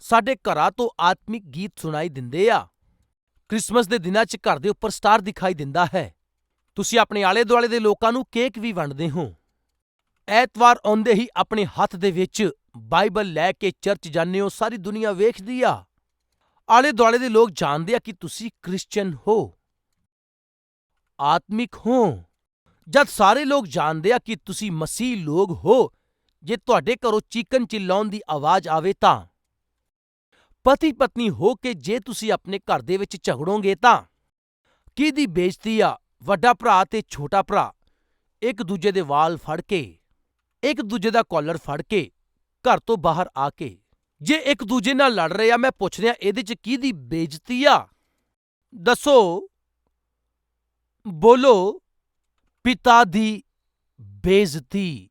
ਸਾਡੇ ਘਰਾਂ ਤੋਂ ਆਤਮਿਕ ਗੀਤ ਸੁਣਾਈ ਦਿੰਦੇ ਆ। ਕ੍ਰਿਸਮਸ ਦੇ ਦਿਨਾਂ 'ਚ ਘਰ ਦੇ ਉੱਪਰ ਸਟਾਰ ਦਿਖਾਈ ਦਿੰਦਾ ਹੈ। ਤੁਸੀਂ ਆਪਣੇ ਆਲੇ ਦੁਆਲੇ ਦੇ ਲੋਕਾਂ ਨੂੰ ਕੇਕ ਵੀ ਵੰਡਦੇ ਹੋ। ਐਤਵਾਰ ਆਉਂਦੇ ਹੀ ਆਪਣੇ ਹੱਥ ਦੇ ਵਿੱਚ ਬਾਈਬਲ ਲੈ ਕੇ ਚਰਚ ਜਾਂਦੇ ਹੋ, ਸਾਰੀ ਦੁਨੀਆ ਵੇਖਦੀ ਆ। ਆਲੇ ਦੁਆਲੇ ਦੇ ਲੋਕ ਜਾਣਦੇ ਆ ਕਿ ਤੁਸੀਂ ਕ੍ਰਿਸਚੀਅਨ ਹੋ। ਆਤਮਿਕ ਹੋ। ਜਦ ਸਾਰੇ ਲੋਕ ਜਾਣਦੇ ਆ ਕਿ ਤੁਸੀਂ ਮਸੀਹ ਲੋਕ ਹੋ, ਜੇ ਤੁਹਾਡੇ ਘਰੋਂ ਚੀਕਨ ਚਿੱਲਾਉਣ ਦੀ ਆਵਾਜ਼ ਆਵੇ ਤਾਂ। ਪਤੀ ਪਤਨੀ ਹੋ ਕੇ ਜੇ ਤੁਸੀਂ ਆਪਣੇ ਘਰ ਦੇ ਵਿੱਚ ਝਗੜੋਗੇ ਤਾਂ। ਕਿਹਦੀ ਬੇਇੱਜ਼ਤੀ ਆ, ਵੱਡਾ ਭਰਾ ਤੇ ਛੋਟਾ ਭਰਾ, ਇੱਕ ਦੂਜੇ ਦੇ ਵਾਲ ਫੜ ਕੇ। ਇੱਕ ਦੂਜੇ ਦਾ ਕਾਲਰ ਫੜ ਕੇ ਘਰ ਤੋਂ ਬਾਹਰ ਆ ਕੇ, ਜੇ ਇੱਕ ਦੂਜੇ ਨਾਲ ਲੜ ਰਹੇ ਆ, ਮੈਂ ਪੁੱਛ ਰਿਹਾ, ਇਹਦੇ 'ਚ ਕਿਹਦੀ ਬੇਇੱਜ਼ਤੀ ਆ? ਦੱਸੋ। ਬੋਲੋ, ਪਿਤਾ ਦੀ ਬੇਇੱਜ਼ਤੀ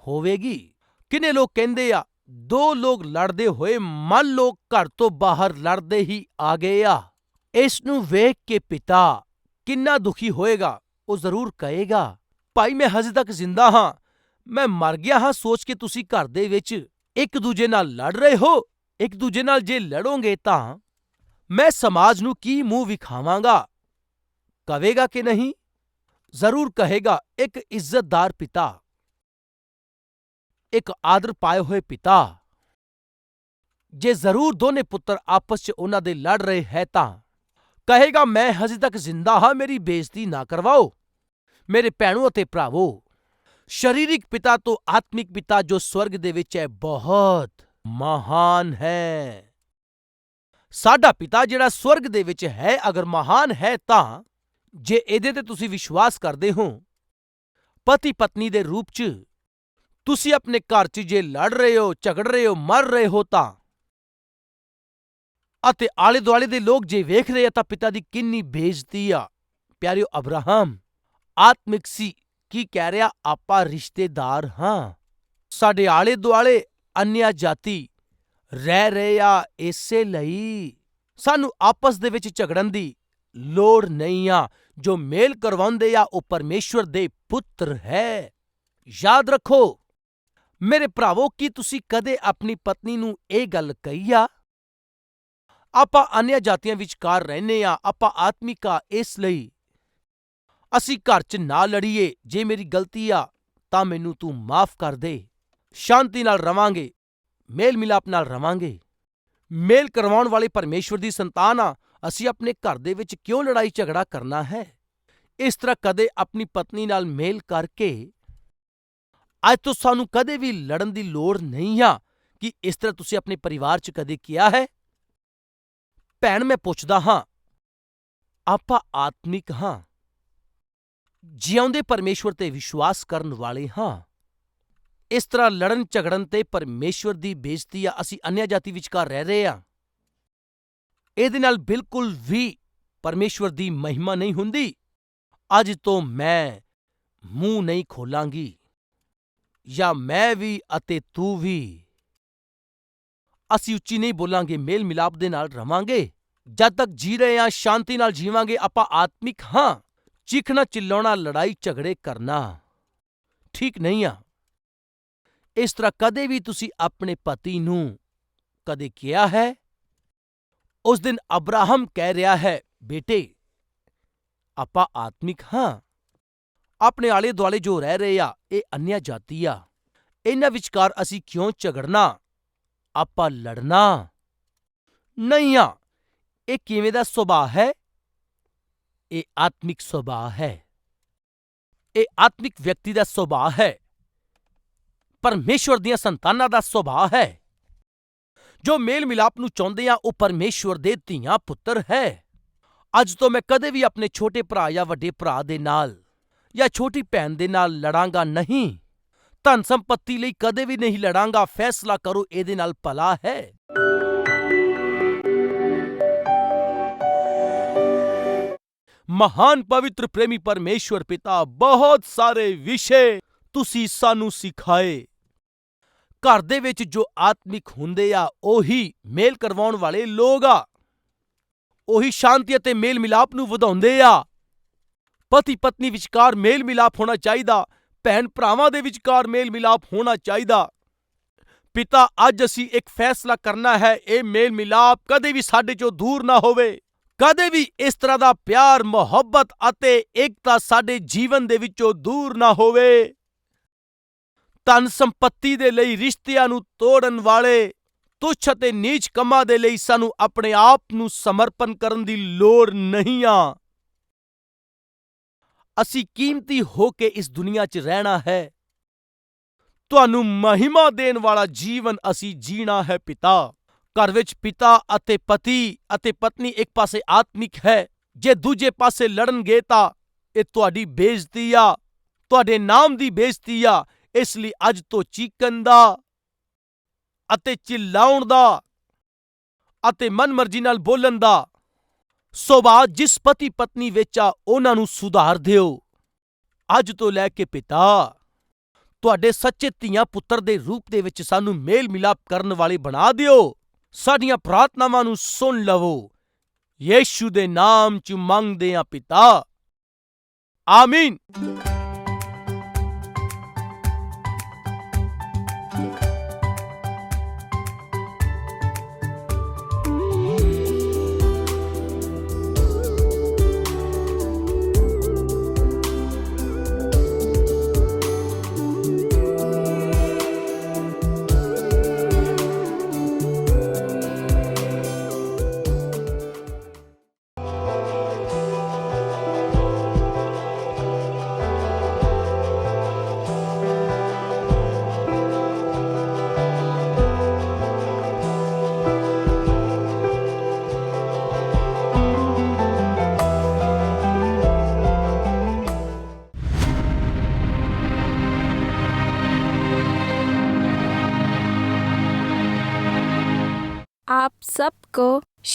ਹੋਵੇਗੀ। ਕਿੰਨੇ ਲੋਕ ਕਹਿੰਦੇ ਆ, ਦੋ ਲੋਕ ਲੜਦੇ ਹੋਏ ਮੰਨ ਲਓ ਘਰ ਤੋਂ ਬਾਹਰ ਲੜਦੇ ਹੀ ਆ ਗਏ ਆ। ਇਸ ਨੂੰ ਵੇਖ ਕੇ ਪਿਤਾ ਕਿੰਨਾ ਦੁਖੀ ਹੋਏਗਾ, ਉਹ ਜ਼ਰੂਰ ਕਹੇਗਾ, ਭਾਈ, ਮੈਂ ਹਜੇ ਤੱਕ ਜ਼ਿੰਦਾ ਹਾਂ। ਮੈਂ ਮਰ ਗਿਆ ਹਾਂ ਸੋਚ ਕੇ ਤੁਸੀਂ ਘਰ ਦੇ ਵਿੱਚ ਇੱਕ ਦੂਜੇ ਨਾਲ ਲੜ ਰਹੇ ਹੋ। ਇੱਕ ਦੂਜੇ ਨਾਲ ਜੇ ਲੜੋਗੇ ਤਾਂ ਮੈਂ ਸਮਾਜ ਨੂੰ ਕੀ ਮੂੰਹ ਵਿਖਾਵਾਂਗਾ? ਕਵੇਗਾ ਕਿ ਨਹੀਂ? ਜ਼ਰੂਰ ਕਹੇਗਾ, ਇੱਕ ਇੱਜ਼ਤਦਾਰ ਪਿਤਾ। ਇੱਕ ਆਦਰ ਪਾਏ ਹੋਏ ਪਿਤਾ। ਜੇ ਜ਼ਰੂਰ ਦੋਨੇ ਪੁੱਤਰ ਆਪਸ 'ਚ ਉਹਨਾਂ ਦੇ ਲੜ ਰਹੇ ਹੈ ਤਾਂ ਕਹੇਗਾ, ਮੈਂ ਹਜੇ ਤੱਕ ਜ਼ਿੰਦਾ ਹਾਂ, ਮੇਰੀ ਬੇਇੱਜ਼ਤੀ ਨਾ ਕਰਵਾਓ। ਮੇਰੇ ਭੈਣੋ ਅਤੇ ਭਰਾਵੋ ਸ਼ਰੀਰਿਕ ਪਿਤਾ ਤੋਂ ਆਤਮਿਕ ਪਿਤਾ ਜੋ ਸਵਰਗ ਦੇ ਵਿੱਚ ਹੈ, ਬਹੁਤ ਮਹਾਨ ਹੈ। ਸਾਡਾ ਪਿਤਾ ਜਿਹੜਾ ਸਵਰਗ ਦੇ ਵਿੱਚ ਹੈ, ਅਗਰ ਮਹਾਨ ਹੈ ਤਾਂ ਜੇ ਇਹਦੇ ਤੇ ਤੁਸੀਂ ਵਿਸ਼ਵਾਸ ਕਰਦੇ ਹੋ ਪਤੀ ਪਤਨੀ ਦੇ ਰੂਪ 'ਚ ਤੁਸੀਂ ਆਪਣੇ ਘਰ 'ਚ ਜੇ ਲੜ ਰਹੇ ਹੋ, ਝਗੜ ਰਹੇ ਹੋ, ਮਰ ਰਹੇ ਹੋ ਤਾਂ ਅਤੇ ਆਲੇ ਦੁਆਲੇ ਦੇ ਲੋਕ ਜੇ ਵੇਖ ਰਹੇ ਆ ਤਾਂ ਪਿਤਾ ਦੀ ਕਿੰਨੀ ਬੇਇੱਜ਼ਤੀ ਆ। ਪਿਆਰਿਓ ਅਬਰਾਹਮ, ਆਤਮਿਕ ਸੀ। ਕੀ ਕਹਿ ਰਿਹਾ ਆਪਾਂ ਰਿਸ਼ਤੇਦਾਰ ਹਾਂ? ਸਾਡੇ ਆਲੇ ਦੁਆਲੇ ਅਨਿਆ ਜਾਤੀ ਰਹਿ ਰਹੇ ਆ ਇਸੇ ਲਈ ਸਾਨੂੰ ਆਪਸ ਦੇ ਵਿੱਚ ਝਗੜਨ ਦੀ ਲੋੜ ਨਹੀਂ ਆ, ਜੋ ਮੇਲ ਕਰਵਾਉਂਦੇ ਆ ਉਹ ਪਰਮੇਸ਼ਵਰ ਦੇ ਪੁੱਤਰ ਹੈ। ਯਾਦ ਰੱਖੋ, ਮੇਰੇ ਭਰਾਵੋ, ਕੀ ਤੁਸੀਂ ਕਦੇ ਆਪਣੀ ਪਤਨੀ ਨੂੰ ਇਹ ਗੱਲ ਕਹੀ ਆ? ਆਪਾਂ ਅਨਿਆ ਜਾਤੀਆਂ ਵਿਚਕਾਰ ਰਹਿੰਦੇ ਆ, ਆਪਾਂ ਆਤਮਿਕਾ ਇਸ ਲਈ ਅਸੀਂ ਘਰ 'ਚ ਨਾ ਲੜੀਏ, ਜੇ ਮੇਰੀ ਗਲਤੀ ਆ, ਤਾਂ ਮੈਨੂੰ ਤੂੰ ਮਾਫ ਕਰ ਦੇ। ਸ਼ਾਂਤੀ ਨਾਲ ਰਵਾਂਗੇ ਮੇਲ ਮਿਲਾਪ ਨਾਲ ਰਵਾਂਗੇ। ਮੇਲ ਕਰਵਾਉਣ ਵਾਲੇ ਪਰਮੇਸ਼ਵਰ ਦੀ ਸੰਤਾਨ ਹਾਂ ਅਸੀਂ ਆਪਣੇ ਘਰ ਦੇ ਵਿੱਚ ਕਿਉਂ ਲੜਾਈ ਝਗੜਾ ਕਰਨਾ ਹੈ? ਇਸ ਤਰ੍ਹਾਂ ਕਦੇ ਆਪਣੀ ਪਤਨੀ ਨਾਲ ਮੇਲ ਕਰਕੇ ਅੱਜ ਤੋਂ ਸਾਨੂੰ ਕਦੇ ਵੀ ਲੜਨ ਦੀ ਲੋੜ ਨਹੀਂ ਆ, ਕਿ ਇਸ ਤਰ੍ਹਾਂ ਤੁਸੀਂ ਆਪਣੇ ਪਰਿਵਾਰ 'ਚ ਕਦੇ ਕਿਹਾ ਹੈ? ਭੈਣ, ਮੈਂ ਪੁੱਛਦਾ ਹਾਂ, ਆਪਾਂ ਆਤਮਿਕ ਹਾਂ। ਜਿਉਂਦੇ ਪਰਮੇਸ਼ਵਰ ਤੇ ਵਿਸ਼ਵਾਸ ਕਰਨ ਵਾਲੇ ਹਾਂ। ਇਸ ਤਰ੍ਹਾਂ ਲੜਨ ਝਗੜਨ ਤੇ ਪਰਮੇਸ਼ਵਰ ਦੀ ਬੇਇੱਜ਼ਤੀ ਆ, ਅਸੀਂ ਅਨਿਆ ਜਾਤੀ ਵਿਚਕਾਰ ਰਹਿ ਰਹੇ ਹਾਂ। ਇਹਦੇ ਨਾਲ ਬਿਲਕੁਲ ਵੀ ਪਰਮੇਸ਼ਵਰ ਦੀ ਮਹਿਮਾ ਨਹੀਂ ਹੁੰਦੀ। ਅੱਜ ਤੋਂ ਮੈਂ ਮੂੰਹ ਨਹੀਂ ਖੋਲਾਂਗੀ, ਜਾਂ ਮੈਂ ਵੀ ਅਤੇ ਤੂੰ ਵੀ। ਅਸੀਂ ਉੱਚੀ ਨਹੀਂ ਬੋਲਾਂਗੇ ਮੇਲ ਮਿਲਾਪ ਦੇ ਨਾਲ ਰਵਾਂਗੇ। ਜਦ ਤੱਕ ਜੀ ਰਹੇ ਹਾਂ, ਸ਼ਾਂਤੀ ਨਾਲ ਜੀਵਾਂਗੇ, ਆਪਾਂ ਆਤਮਿਕ ਹਾਂ। ਚੀਖਣਾ ਚਿੱਲਾਉਣਾ, ਲੜਾਈ ਝਗੜੇ ਕਰਨਾ। ਠੀਕ ਨਹੀਂ ਆ। ਇਸ ਤਰ੍ਹਾਂ ਕਦੇ ਵੀ ਤੁਸੀਂ ਆਪਣੇ ਪਤੀ ਨੂੰ ਕਦੇ ਕਿਹਾ ਹੈ? ਉਸ ਦਿਨ ਅਬਰਾਹਮ ਕਹਿ ਰਿਹਾ ਹੈ, ਬੇਟੇ, ਆਪਾਂ ਆਤਮਿਕ ਹਾਂ। ਆਪਣੇ ਆਲੇ ਦੁਆਲੇ ਜੋ ਰਹਿ ਰਹੇ ਆ, ਇਹ ਅਨਿਆ ਜਾਤੀ ਆ। ਇਹਨਾਂ ਵਿਚਕਾਰ ਅਸੀਂ ਕਿਉਂ ਝਗੜਨਾ? ਆਪਾਂ ਲੜਨਾ। ਨਹੀਂ ਆ। ਇਹ ਕਿਵੇਂ ਦਾ ਸੁਭਾਅ ਹੈ? ਇਹ ਆਤਮਿਕ ਸੁਭਾਅ ਹੈ। ਇਹ ਆਤਮਿਕ ਵਿਅਕਤੀ ਦਾ ਸੁਭਾਅ ਹੈ। ਪਰਮੇਸ਼ਵਰ ਦੀਆਂ ਸੰਤਾਨਾਂ ਦਾ ਸੁਭਾਅ ਹੈ। ਜੋ ਮੇਲ ਮਿਲਾਪ ਨੂੰ ਚਾਹੁੰਦੇ ਆ, ਉਹ ਪਰਮੇਸ਼ਵਰ ਦੇ ਧੀਆਂ ਪੁੱਤਰ ਹੈ। ਅੱਜ ਤੋਂ ਮੈਂ ਕਦੇ ਵੀ ਆਪਣੇ ਛੋਟੇ ਭਰਾ ਜਾਂ ਵੱਡੇ ਭਰਾ ਦੇ ਨਾਲ ਜਾਂ ਛੋਟੀ ਭੈਣ ਦੇ ਨਾਲ ਲੜਾਂਗਾ ਨਹੀਂ। ਧਨ ਸੰਪਤੀ ਲਈ ਕਦੇ ਵੀ ਨਹੀਂ ਲੜਾਂਗਾ। ਫੈਸਲਾ ਕਰੋ, ਇਹਦੇ ਨਾਲ ਭਲਾ ਹੈ। ਮਹਾਨ ਪਵਿੱਤਰ ਪ੍ਰੇਮੀ ਪਰਮੇਸ਼ਵਰ ਪਿਤਾ, ਬਹੁਤ ਸਾਰੇ ਵਿਸ਼ੇ ਤੁਸੀਂ ਸਾਨੂੰ ਸਿਖਾਏ। ਘਰ ਦੇ ਵਿੱਚ ਜੋ ਆਤਮਿਕ ਹੁੰਦੇ ਆ, ਉਹੀ ਮੇਲ ਕਰਵਾਉਣ ਵਾਲੇ ਲੋਕ ਆ। ਉਹੀ ਸ਼ਾਂਤੀ ਅਤੇ ਮੇਲ ਮਿਲਾਪ ਨੂੰ ਵਧਾਉਂਦੇ ਆ। ਪਤੀ ਪਤਨੀ ਵਿਚਕਾਰ ਮੇਲ ਮਿਲਾਪ ਹੋਣਾ ਚਾਹੀਦਾ ਭੈਣ ਭਰਾਵਾਂ ਦੇ ਵਿਚਕਾਰ ਮੇਲ ਮਿਲਾਪ ਹੋਣਾ ਚਾਹੀਦਾ। ਪਿਤਾ, ਅੱਜ ਅਸੀਂ ਇੱਕ ਫੈਸਲਾ ਕਰਨਾ ਹੈ, ਇਹ ਮੇਲ ਮਿਲਾਪ ਕਦੇ ਵੀ ਸਾਡੇ ਚੋਂ ਦੂਰ ਨਾ ਹੋਵੇ। ਕਦੇ ਵੀ ਇਸ ਤਰ੍ਹਾਂ ਦਾ ਪਿਆਰ, ਮੁਹੱਬਤ ਅਤੇ ਏਕਤਾ ਸਾਡੇ ਜੀਵਨ ਦੇ ਵਿੱਚੋਂ ਦੂਰ ਨਾ ਹੋਵੇ। ਧਨ ਸੰਪਤੀ ਦੇ ਲਈ ਰਿਸ਼ਤਿਆਂ ਨੂੰ ਤੋੜਨ ਵਾਲੇ, ਤੁਛ ਅਤੇ ਨੀਚ ਕੰਮਾਂ ਦੇ ਲਈ ਸਾਨੂੰ ਆਪਣੇ ਆਪ ਨੂੰ ਸਮਰਪਣ ਕਰਨ ਦੀ ਲੋੜ ਨਹੀਂ ਆ। ਅਸੀਂ ਕੀਮਤੀ ਹੋ ਕੇ ਇਸ ਦੁਨੀਆ 'ਚ ਰਹਿਣਾ ਹੈ। ਤੁਹਾਨੂੰ ਮਹਿਮਾ ਦੇਣ ਵਾਲਾ ਜੀਵਨ ਅਸੀਂ ਜੀਣਾ ਹੈ, ਪਿਤਾ। ਘਰ ਵਿੱਚ ਪਿਤਾ ਅਤੇ ਪਤੀ ਅਤੇ ਪਤਨੀ ਇੱਕ ਪਾਸੇ ਆਤਮਿਕ ਹੈ, ਜੇ ਦੂਜੇ ਪਾਸੇ ਲੜਨਗੇ ਤਾਂ ਇਹ ਤੁਹਾਡੀ ਬੇਇੱਜ਼ਤੀ ਆ, ਤੁਹਾਡੇ ਨਾਮ ਦੀ ਬੇਇੱਜ਼ਤੀ ਆ, ਇਸ ਲਈ ਅੱਜ ਤੋਂ ਚੀਕਣ ਦਾ ਅਤੇ ਚਿੱਲਾਉਣ ਦਾ ਅਤੇ ਮਨਮਰਜ਼ੀ ਨਾਲ ਬੋਲਣ ਦਾ ਸੁਭਾਅ ਜਿਸ ਪਤੀ ਪਤਨੀ ਵਿੱਚ ਆ, ਉਹਨਾਂ ਨੂੰ ਸੁਧਾਰ ਦਿਓ। ਅੱਜ ਤੋਂ ਲੈ ਕੇ ਪਿਤਾ, ਤੁਹਾਡੇ ਸੱਚੇ ਧੀਆਂ ਪੁੱਤਰ ਦੇ ਰੂਪ ਦੇ ਵਿੱਚ ਸਾਨੂੰ ਮੇਲ ਮਿਲਾਪ ਕਰਨ ਵਾਲੇ ਬਣਾ ਦਿਓ। ਸਾਡੀਆਂ ਪ੍ਰਾਰਥਨਾਵਾਂ ਨੂੰ ਸੁਣ ਲਵੋ। ਯੀਸ਼ੂ ਦੇ ਨਾਮ 'ਚ ਮੰਗਦੇ ਆ ਪਿਤਾ। ਆਮੀਨ।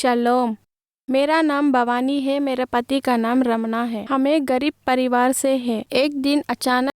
शलोम मेरा नाम भवानी है मेरे पति का नाम रमना है हम एक गरीब परिवार से हैं एक दिन अचानक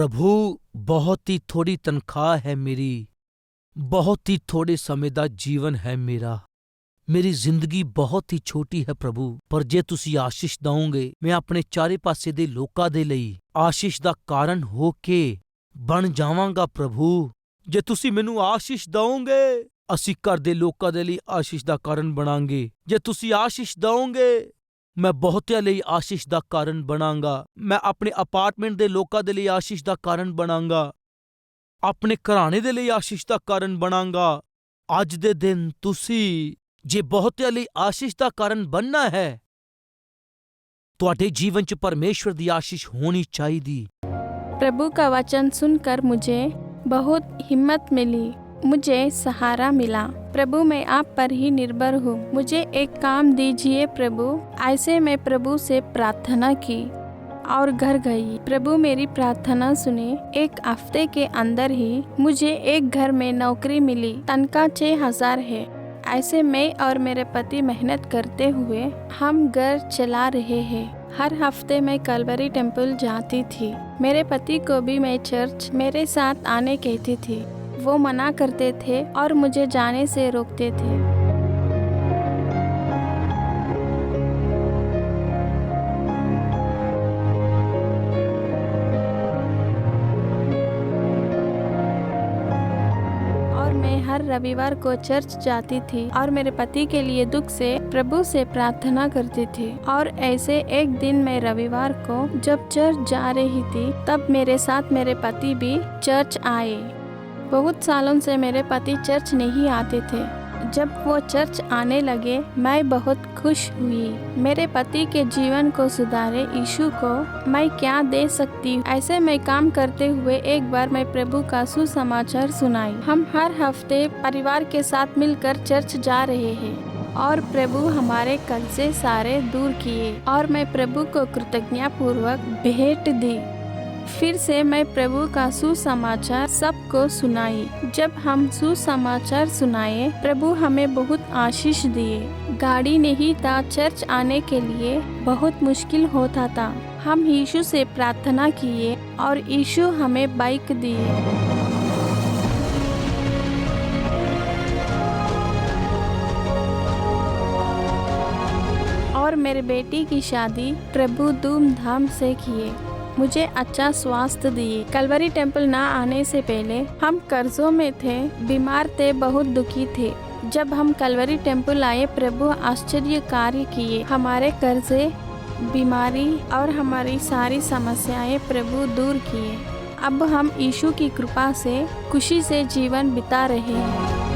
ਪ੍ਰਭੂ ਬਹੁਤ ਹੀ ਥੋੜੀ ਤਨਖਾਹ ਹੈ ਮੇਰੀ ਬਹੁਤ ਹੀ ਥੋੜੇ ਸਮੇਂ ਦਾ ਜੀਵਨ ਹੈ ਮੇਰਾ ਮੇਰੀ ਜ਼ਿੰਦਗੀ ਬਹੁਤ ਹੀ ਛੋਟੀ ਹੈ ਪ੍ਰਭੂ ਪਰ ਜੇ ਤੁਸੀਂ ਆਸ਼ੀਸ਼ ਦਵੋਗੇ ਮੈਂ ਆਪਣੇ ਚਾਰੇ ਪਾਸੇ ਦੇ ਲੋਕਾਂ ਦੇ ਲਈ ਆਸ਼ੀਸ਼ ਦਾ ਕਾਰਨ ਹੋ ਕੇ ਬਣ ਜਾਵਾਂਗਾ ਪ੍ਰਭੂ ਜੇ ਤੁਸੀਂ ਮੈਨੂੰ ਆਸ਼ੀਸ਼ ਦਵੋਗੇ ਅਸੀਂ ਘਰ ਦੇ ਲੋਕਾਂ ਦੇ ਲਈ ਆਸ਼ੀਸ਼ ਦਾ ਕਾਰਨ ਬਣਾਂਗੇ ਜੇ ਤੁਸੀਂ ਆਸ਼ੀਸ਼ ਦਵੋਗੇ ਮੈਂ ਬਹੁਤਿਆਂ ਲਈ ਆਸ਼ੀਸ਼ ਦਾ ਕਾਰਨ ਬਣਾਂਗਾ ਮੈਂ ਆਪਣੇ ਅਪਾਰਟਮੈਂਟ ਦੇ ਲੋਕਾਂ ਦੇ ਲਈ ਆਸ਼ੀਸ਼ ਦਾ ਕਾਰਨ ਬਣਾਂਗਾ ਆਪਣੇ ਘਰਾਣੇ ਦੇ ਲਈ ਆਸ਼ੀਸ਼ ਦਾ ਕਾਰਨ ਬਣਾਂਗਾ ਅੱਜ ਦੇ ਦਿਨ ਤੁਸੀਂ ਜੇ ਬਹੁਤਿਆਂ ਲਈ ਆਸ਼ੀਸ਼ ਦਾ ਕਾਰਨ ਬਣਨਾ ਹੈ ਤੁਹਾਡੇ ਜੀਵਨ 'ਚ ਪਰਮੇਸ਼ਵਰ ਦੀ ਆਸ਼ੀਸ਼ ਹੋਣੀ ਚਾਹੀਦੀ प्रभु का वचन सुनकर मुझे बहुत हिम्मत मिली मुझे सहारा मिला। प्रभु, मैं आप पर ही निर्भर हूँ। मुझे एक काम दीजिए प्रभु। ऐसे मैं प्रभु से प्रार्थना की और घर गई। प्रभु, मेरी प्रार्थना सुने। एक हफ़्ते के अंदर ही मुझे एक घर में नौकरी मिली। तनख्वाह छः हज़ार है। ऐसे मैं और मेरे पति मेहनत करते हुए हम घर चला रहे हैं। हर हफ़्ते मैं कलवरी टेंपल जाती थी। मेरे पति को भी मैं चर्च मेरे साथ आने कहती थी। वो मना करते थे और मुझे जाने से रोकते थे। हर रविवार को चर्च जाती थी और मेरे पति के लिए दुख से, प्रभु से प्रार्थना करती थी। और ऐसे एक दिन मैं रविवार को जब चर्च जा रही थी, तब मेरे साथ मेरे पति भी चर्च आए। बहुत सालों से मेरे पति चर्च नहीं आते थे। जब वो चर्च आने लगे, मैं बहुत खुश हुई। मेरे पति के जीवन को सुधारे, यीशु को मैं क्या दे सकती हूँ? ऐसे में काम करते हुए एक बार मैं प्रभु का सुसमाचार सुनाई। हम हर हफ़्ते परिवार के साथ मिलकर चर्च जा रहे हैं और प्रभु हमारे कल से सारे दूर किए और मैं प्रभु को कृतज्ञता पूर्वक भेंट दी। फिर से मैं प्रभु का सुसमाचार सबको सुनाई। जब हम सुसमाचार सुनाए, प्रभु हमें बहुत आशीष दिए। गाड़ी नहीं था चर्च आने के लिए, बहुत मुश्किल होता था। हम यीशु से प्रार्थना किए और यीशु हमें बाइक दिए। और मेरे बेटी की शादी प्रभु धूमधाम से किए। मुझे अच्छा स्वास्थ्य दिए। कलवरी टेंपल ना आने से पहले हम कर्जों में थे, बीमार थे, बहुत दुखी थे। जब हम कलवरी टेंपल आए, प्रभु आश्चर्य कार्य किए। हमारे कर्जे, बीमारी और हमारी सारी समस्याएँ प्रभु दूर किए। अब हम यीशु की कृपा से खुशी से जीवन बिता रहे हैं।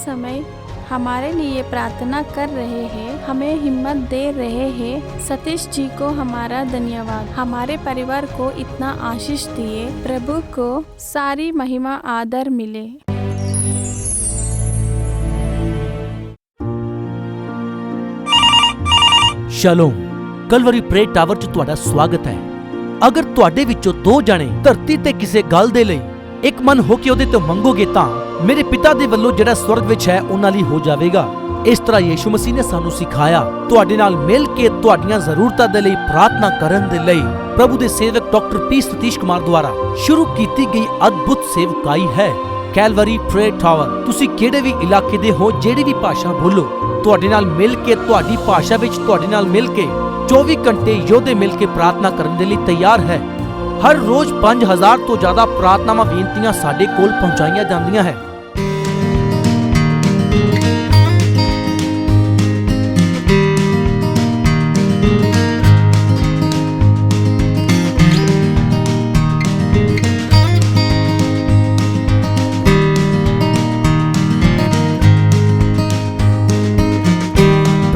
समय हमारे लिए प्रार्थना कर रहे हैं हमें हिम्मत दे रहे हैं सतीश जी को हमारा धन्यवाद हमारे परिवार को इतना आशीष दिए प्रभु को सारी महिमा आदर मिले ਸ਼ਲੋਮ ਕਲਵਰੀ ਪ੍ਰੇ ਟਾਵਰ 'ਚ ਤੁਹਾਡਾ ਸਵਾਗਤ ਹੈ ਅਗਰ ਤੁਹਾਡੇ ਵਿੱਚੋਂ ਦੋ ਜਣੇ ਧਰਤੀ ਤੇ ਕਿਸੇ ਗੱਲ ਦੇ ਲਈ ਇੱਕ ਮਨ ਹੋ ਕੇ ਉਹਦੇ ਤੋਂ ਮੰਗੋਗੇ ਤਾਂ ਮੇਰੇ ਪਿਤਾ ਦੇ ਵੱਲੋਂ ਜਿਹੜਾ ਸਵਰਗ ਵਿੱਚ ਹੈ, ਉਹਨਾਂ ਲਈ ਹੋ ਜਾਵੇਗਾ। ਇਸ ਤਰ੍ਹਾਂ ਯੀਸ਼ੂ ਮਸੀਹ ਨੇ ਸਾਨੂੰ ਸਿਖਾਇਆ, ਤੁਹਾਡੇ ਨਾਲ ਮਿਲ ਕੇ ਤੁਹਾਡੀਆਂ ਜ਼ਰੂਰਤਾਂ ਦੇ ਲਈ ਪ੍ਰਾਰਥਨਾ ਕਰਨ ਦੇ ਲਈ। ਪ੍ਰਭੂ ਦੇ ਸੇਵਕ ਡਾਕਟਰ ਪੀ ਸਤੀਸ਼ ਕੁਮਾਰ ਦੁਆਰਾ ਸ਼ੁਰੂ ਕੀਤੀ ਗਈ ਅਦਭੁਤ ਸੇਵਕਾਈ ਹੈ। ਕੈਲਵਰੀ ਪ੍ਰੇ ਟਾਵਰ, ਤੁਸੀਂ ਕਿਹੜੇ ਵੀ ਇਲਾਕੇ ਦੇ ਹੋ, ਜਿਹੜੀ ਵੀ ਭਾਸ਼ਾ ਬੋਲੋ, ਤੁਹਾਡੇ ਨਾਲ ਮਿਲ ਕੇ, ਤੁਹਾਡੀ ਭਾਸ਼ਾ ਵਿੱਚ ਤੁਹਾਡੇ ਨਾਲ ਮਿਲ ਕੇ 24 ਘੰਟੇ ਯੋਧੇ ਮਿਲ ਕੇ ਪ੍ਰਾਰਥਨਾ ਕਰਨ ਦੇ ਲਈ ਤਿਆਰ ਹੈ। ਹਰ ਰੋਜ਼ 5000 ਤੋਂ ਜ਼ਿਆਦਾ ਪ੍ਰਾਰਥਨਾਵਾਂ, ਬੇਨਤੀਆਂ ਸਾਡੇ ਕੋਲ ਪਹੁੰਚਾਈਆਂ ਜਾਂਦੀਆਂ ਹੈ।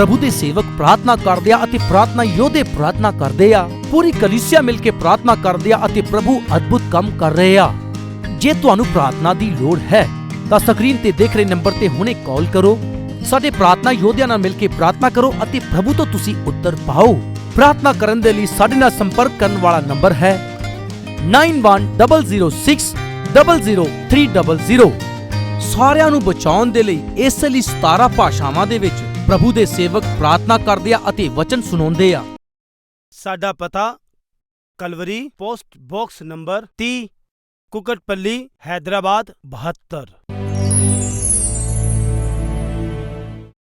ਪ੍ਰਭੂ ਦੇ ਸੇਵਕ ਪ੍ਰਾਰਥਨਾ ਕਰਦੇ ਆ ਅਤੇ ਪ੍ਰਾਰਥਨਾ ਯੋਧੇ ਪ੍ਰਾਰਥਨਾ ਕਰਦੇ ਆ। ਪੂਰੀ ਕਲੀਸਿਆ ਮਿਲ ਕੇ ਪ੍ਰਾਰਥਨਾ ਕਰਦੇ ਆ ਅਤੇ ਪ੍ਰਭੂ ਅਦਭੁਤ ਕੰਮ ਕਰ ਰਹੇ ਆ। ਜੇ ਤੁਹਾਨੂੰ ਪ੍ਰਾਰਥਨਾ ਦੀ ਲੋੜ ਹੈ, ਤਾਂ ਸਕਰੀਨ ਤੇ ਦੇਖ ਰਹੇ ਨੰਬਰ ਤੇ ਹੁਣੇ ਕਾਲ ਕਰੋ। ਸਾਡੇ ਪ੍ਰਾਰਥਨਾ ਯੋਧਿਆਂ ਨਾਲ ਮਿਲ ਕੇ ਪ੍ਰਾਰਥਨਾ ਕਰੋ ਅਤੇ ਪ੍ਰਭੂ ਤੋਂ ਤੁਸੀਂ ਉੱਤਰ ਪਾਓ। ਪ੍ਰਾਰਥਨਾ ਕਰਨ ਦੇ ਲਈ ਸਾਡੇ ਨਾਲ ਸੰਪਰਕ ਕਰਨ ਵਾਲਾ ਨੰਬਰ ਹੈ 9100600300 ਸਾਰਿਆਂ ਨੂੰ ਬਚਾਉਣ ਦੇ ਲਈ ਇਸ ਲਈ 17 ਭਾਸ਼ਾਵਾਂ ਦੇ ਵਿੱਚ ਪ੍ਰਭੂ ਦੇ ਸੇਵਕ ਪ੍ਰਾਰਥਨਾ ਕਰਦੇ ਆ ਅਤੇ ਵਚਨ ਸੁਣਾਉਂਦੇ ਆ। ਸਾਡਾ ਪਤਾ, Calvary post box number 30 Kukatpally, Hyderabad 72